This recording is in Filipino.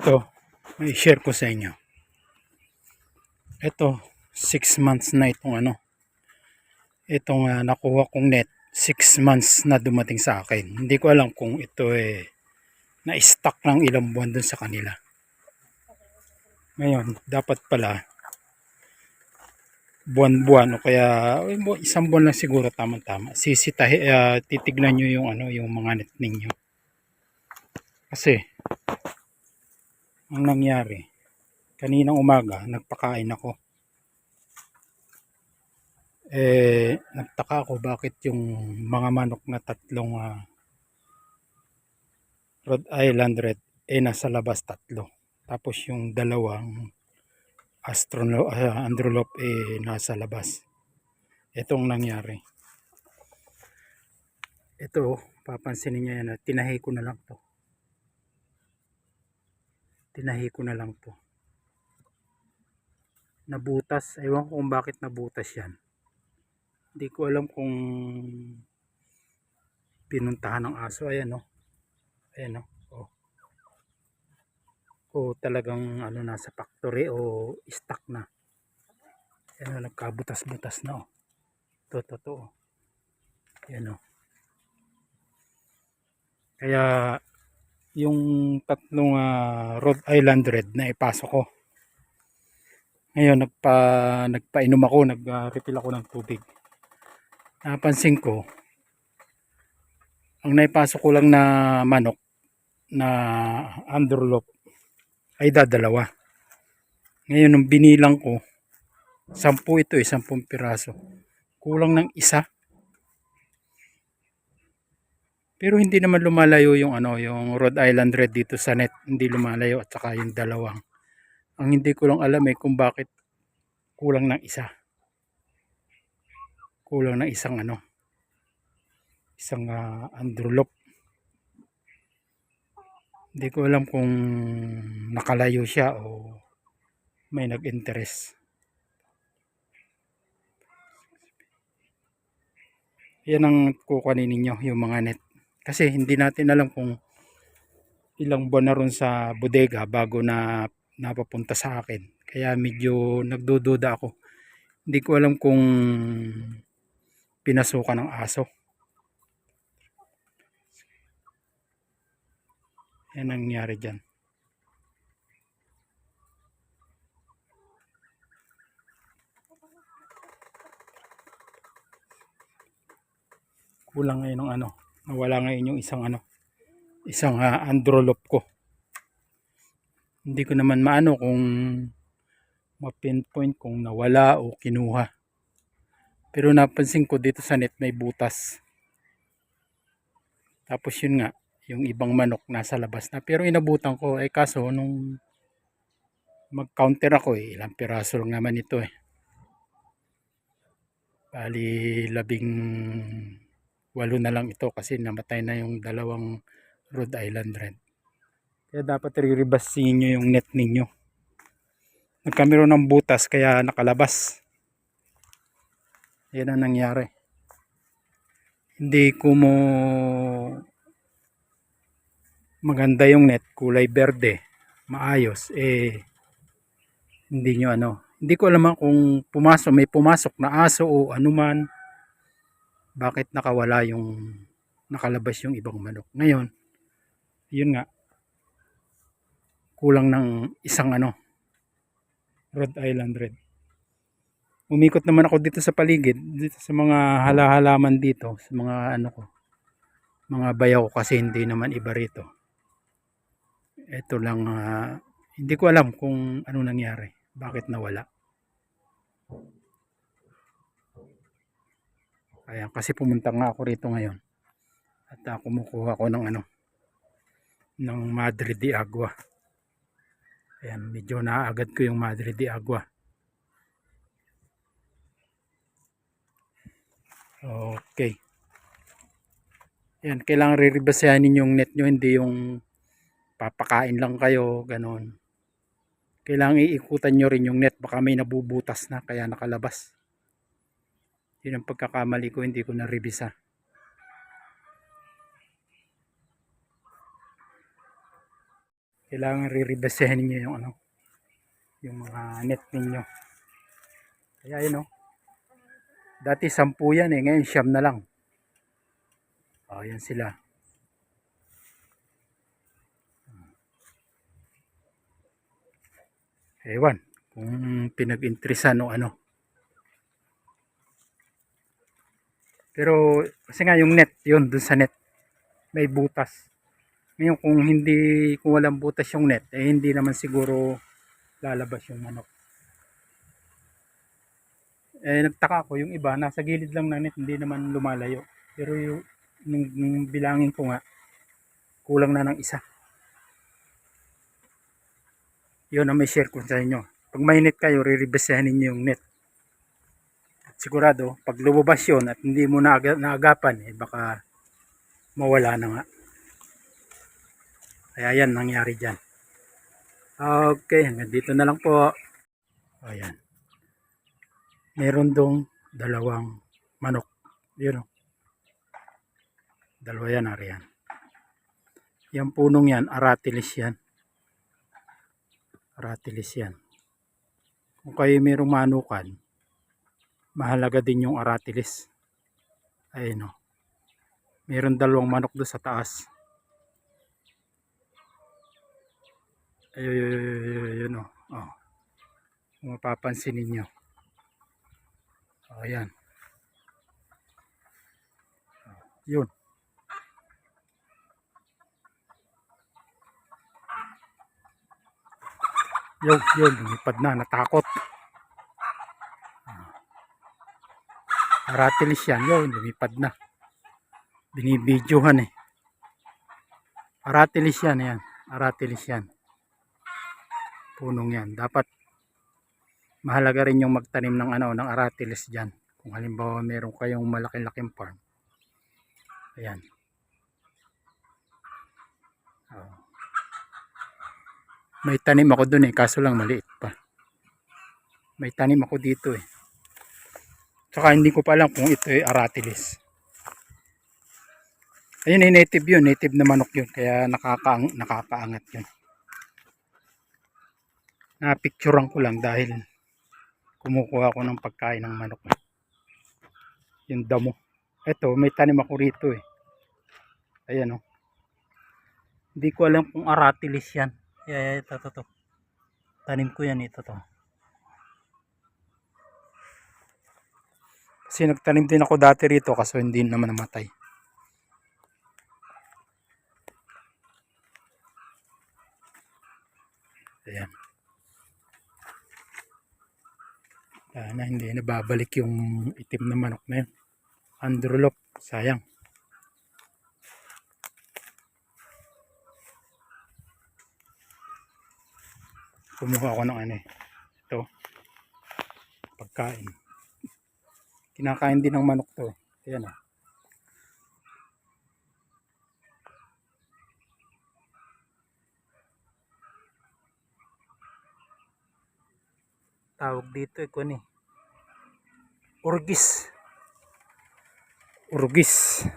Ito, may share ko sa inyo. Ito, 6 months na itong ano. Itong ah, nakuha kong net, 6 months na dumating sa akin. Hindi ko alam kung ito eh, na-stuck ng ilang buwan dun sa kanila. Ngayon, dapat pala, buwan-buwan o kaya eh, isang buwan lang siguro tama-tama. Sisitahi, ah, titignan nyo yung ano, yung mga net ninyo. Kasi, ang nangyari, kaninang umaga, nagpakain ako. Eh, nagtaka ako bakit yung mga manok na tatlong ah, Rhode Island Red, eh nasa labas tatlo. Tapos yung dalawang Astrono, ah, Androlop eh nasa labas. Itong nangyari. Ito, papansinin niyo yan, ah, tinahi ko na lang to. Tinahi ko na lang to. Nabutas, ewan ko kung bakit nabutas yan. Hindi ko alam kung pinuntahan ng aso. Ayan o. Ayan o. Oh. O talagang ano nasa factory o stock na. Ayan o, nagkabutas-butas na o. Ito, totoo. Ayan o. Kaya yung tatlong ah, Rhode Island Red na ipasok ko. Ngayon nagpa nagpainom ako, nag-refill ako ng tubig. Napansin ko ang naipasok ko lang na manok na underlop ay dadalawa. Ngayon nung binilang ko, sampu ito eh, sampung piraso. Kulang ng isa. Pero hindi naman lumalayo yung ano, yung Rhode Island Red dito sa net, hindi lumalayo at saka yung dalawang. Ang hindi ko lang alam eh kung bakit kulang ng isa. Kulang ng isang ano, isang uh, androlop. Hindi ko alam kung nakalayo siya o may nag-interest. Yan ang kukunin ninyo, yung mga net. Kasi hindi natin alam kung ilang buwan na ron sa bodega bago na napapunta sa akin. Kaya medyo nagdududa ako. Hindi ko alam kung pinasukan ng aso. Yan ang nangyari dyan. Kulang ngayon ng ano. Nawala ngayon yung isang ano. Isang uh, androlop ko. Hindi ko naman maano kung ma-pinpoint kung nawala o kinuha. Pero napansin ko dito sa net may butas. Tapos yun nga, yung ibang manok nasa labas na. Pero inabutan ko, eh kaso nung mag-counter ako eh, ilang piraso lang naman ito eh. Bali labing walo na lang ito kasi namatay na yung dalawang Rhode Island Red. Kaya dapat riribassin nyo yung net ninyo. Nagkamero ng butas kaya nakalabas. Yan ang nangyari. Hindi ko maganda yung net, kulay berde, maayos, eh hindi nyo ano. Hindi ko alam kung pumasok, may pumasok na aso o anuman. Bakit nakawala yung nakalabas yung ibang manok. Ngayon, yun nga, kulang ng isang ano, Rhode Island Red. Umikot naman ako dito sa paligid, dito sa mga halahalaman dito, sa mga ano ko, mga bayaw ko kasi hindi naman iba rito. Ito lang, ah, hindi ko alam kung ano nangyari, bakit nawala. Kaya kasi pumunta nga ako rito ngayon. At uh, kumukuha ko ng ano, ng Madre de Agua. Ayan, medyo naaagad ko yung Madre de Agua. Okay. Yan, kailangan riribasayanin yung net nyo, hindi yung papakain lang kayo, ganon. Kailangan iikutan nyo rin yung net, baka may nabubutas na, kaya nakalabas. Yun ang pagkakamali ko, hindi ko na-revisa. kailangan riribasehin ninyo yung ano yung mga net ninyo. Kaya yun oh. Dati sampu yan eh. Ngayon siyam na lang. Oh yan sila. Ewan kung pinag-interesan o ano pero kasi nga yung net yun dun sa net. May butas. Ngayon kung hindi kung walang butas yung net eh hindi naman siguro lalabas yung manok. Eh nagtaka ko yung iba nasa gilid lang ng net hindi naman lumalayo. Pero yung nung, nung bilangin ko nga kulang na ng isa. Yun ang may share ko sa inyo. Pag may net kayo riribesahin ninyo yung net sigurado pag lumabas yun at hindi mo naaga, naagapan eh baka mawala na nga. Kaya yan nangyari dyan. Okay hanggang dito na lang po. Ayan. Meron dong dalawang manok. Yun o dalawa yan ariyan yung punong yan aratilis yan. Aratilis yan. Kung kayo merong manukan mahalaga din yung aratilis. Ayun o meron dalawang manok doon sa taas. Ayun ayun ayun o oh. kung mapapansin ninyo. Oh, ayan. Yun. Yun yun. Lumipad na. Natakot aratilis yan yun lumipad na. Binibidyohan eh. Aratilis yan yan. Aratilis yan punong yan. Dapat mahalaga rin yung magtanim ng ano ng aratilis diyan kung halimbawa meron kayong malaking-laking farm. Ayan. Oh. may tanim ako dun eh kaso lang maliit pa. May tanim ako dito eh Tsaka hindi ko pa alam kung ito ay aratilis. Ayun ay native yun, native na manok yun. Kaya nakakaang, nakakaangat yun. Napicturean ko lang dahil kumukuha ako ng pagkain ng manok. Yung damo. Ito, may tanim ako rito eh. Ayan oh. Hindi ko alam kung aratilis yan. Yeah, ito, ito, ito. Tanim ko yan ito, to. Kasi nagtanim din ako dati rito kaso hindi naman namatay. Ayan. Sana hindi nababalik yung itim na manok na yun. Androlop. Sayang. Kumuha ako ng ano eh. Ito. Pagkain. Kinakain din ng manok to. Ayan ah. Tawag dito eh kung eh. Urgis. Urgis.